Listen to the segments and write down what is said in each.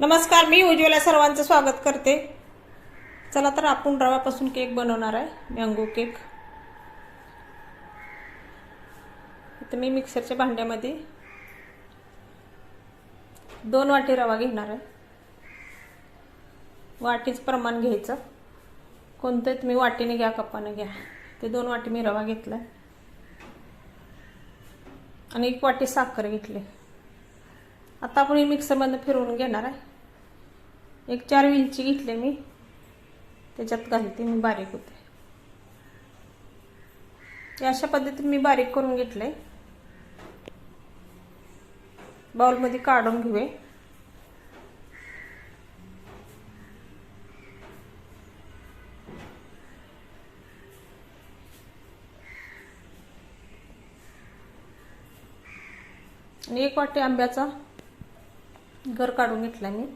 नमस्कार मी उज्ज्वला सर्वांचं स्वागत करते. चला तर आपण रव्यापासून केक बनवणार आहे मँगो केक इथं मी मिक्सरच्या भांड्यामध्ये दोन वाटी रवा घेणार आहे. वाटीच प्रमाण घ्यायचं. कोणतं तुम्ही वाटीने घ्या कपाने घ्या. ते दोन वाटी मी रवा घेतला आणि एक वाटी साखर घेतली. आता आपण हे मिक्सरमधनं फिरवून घेणार आहे. एक चार विंची घेतले मी. त्याच्यात घालते मी बारीक होते. अशा पद्धतीने मी बारीक करून घेतले बाउलमध्ये काढून घेऊया. आणि एक वाटी आंब्याचा गर काढून घेतला मी.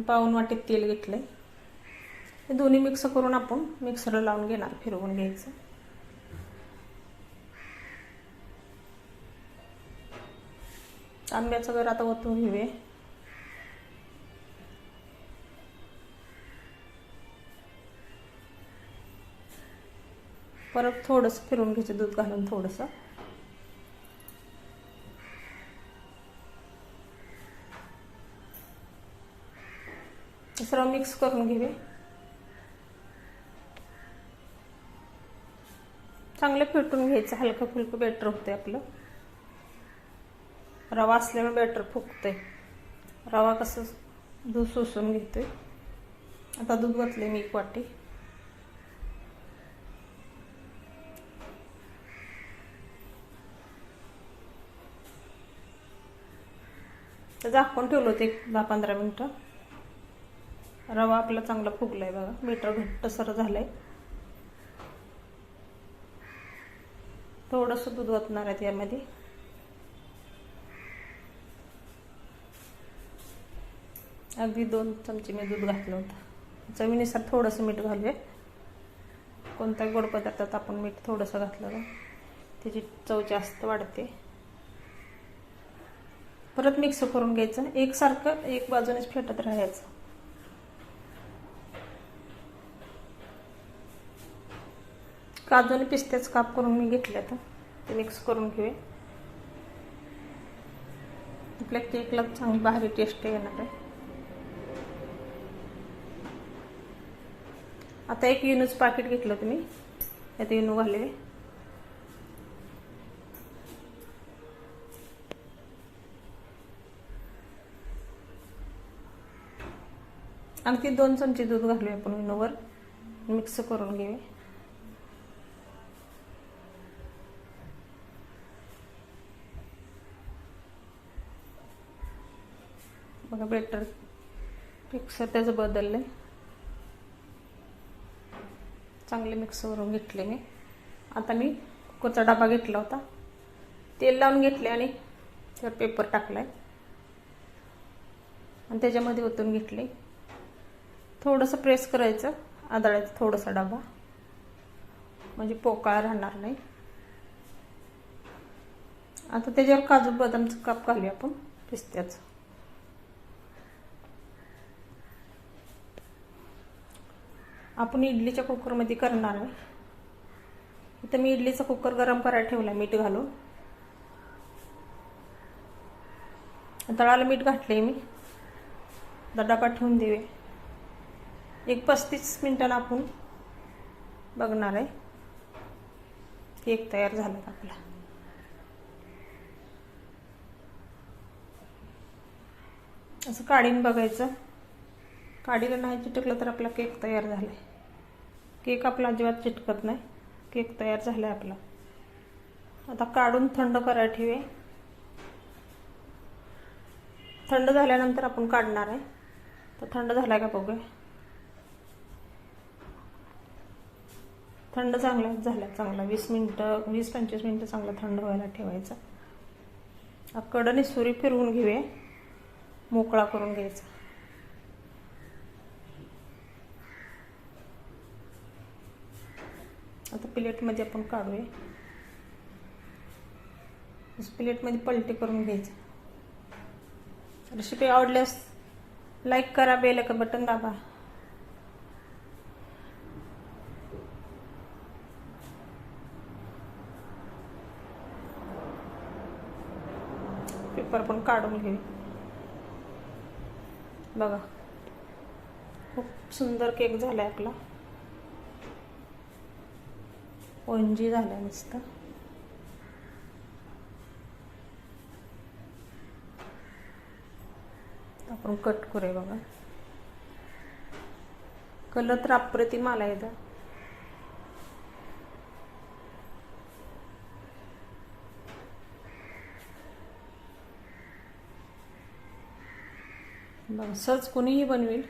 पाऊन वाटीत तेल घेतलंय. हे दोन्ही मिक्स करून आपण मिक्सरला लावून घेणार फिरवून घ्यायचं. आंब्याचं गर आता ओतून घेऊया परत थोडंसं फिरून घ्यायचं दूध घालून थोडंसं. सर्व मिक्स करून घेऊया. चांगलं फेटून घ्यायचं हलकं फुलकं बॅटर होतंय आपलं. रवा असल्यामुळे बॅटर फुगतंय. रवा कसं दूध सोसून घेतोय. आता दूध घातले मी एक वाटी. झाकून ठेवलं होतं एक दहा पंधरा मिनटं. रवा आपला चांगला फुगलाय बघा. मीटर घट्ट सर झालंय. थोडंसं दूध ओतणार आहे यामध्ये. अगदी दोन चमचे मी दूध घातलं होतं. चवीनुसार थोडंसं मीठ घालूया. कोणत्या गोड पदार्थात आपण मीठ थोडंसं घातलं त्याची चव जास्त वाढते. परत मिक्स करून घ्यायचं एकसारखं एक बाजूनेच फेटत राहायचं. काजू आणि पिस्त्याचं काप करून मी घेतले तर ते मिक्स करून घेऊया. आपल्या केकला चांगली भारी टेस्ट येणार आहे. आता एक युनूच पाकिट घेतलं तुम्ही. यात युनू घालले आणखी दोन चमचे दूध घालूया आपण विनोवर मिक्स करून घेऊया. बघा बेटर मिक्सर त्याचं बदललं चांगले मिक्सरवरून घेतले मी. आता मी कुकरचा डबा घेतला होता. तेल लावून घेतले आणि त्यावर पेपर टाकलाय. आणि त्याच्यामध्ये ओतून घेतले थोडंसं प्रेस करायचं. आदळायचं थोडासा डबा. म्हणजे पोकळा राहणार नाही. आता त्याच्यावर काजू बदामचं काप घालूया आपण. पिस्त्याचं. आपण इडलीच्या कुकरमध्ये करणार आहे. इथं मी इडलीचा कुकर गरम करायला ठेवला मीठ घालून. तळाला मीठ घातले मी. डबा ठेवून देवे एक पस्तीस मिनिटाला आपण बघणार आहे. केक तयार झाला आपला. असं काढीन बघायचं. काडीला नाही चिटकलं तर आपला केक तयार झाला आहे केक आपला अजिबात चिटकत नाही. केक तयार झाला आहे आपला. आता काढून थंड करायला ठेवे थंड झाल्यानंतर आपण काढणार आहे. तर थंड झाला का बघूया. थंड चांगला झाला चांगला. वीस मिनटं वीस पंचवीस मिनटं चांगला थंड व्हायला ठेवायचा. कडने सुरी फिरवून घेऊया. मोकळा करून घ्यायचा. आता प्लेटमध्ये आपण काढूया. प्लेटमध्ये पलटी करून घ्यायचं. रेसिपी आवडल्यास लाईक करा बेल का बटन दाबा. पेपर पण काढून घेऊ. बघा खूप सुंदर केक झाला आहे आपला. ओंजी झाल्या नुसतं. आपण कट करूया बघा. कलर तर अप्रतिम आला येतं बघा सहज कोणीही बनवेल.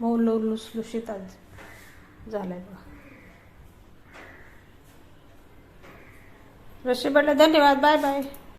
मऊ लुसलुशीत आज. झालाय बघा. रशी धन्यवाद. Bye bye.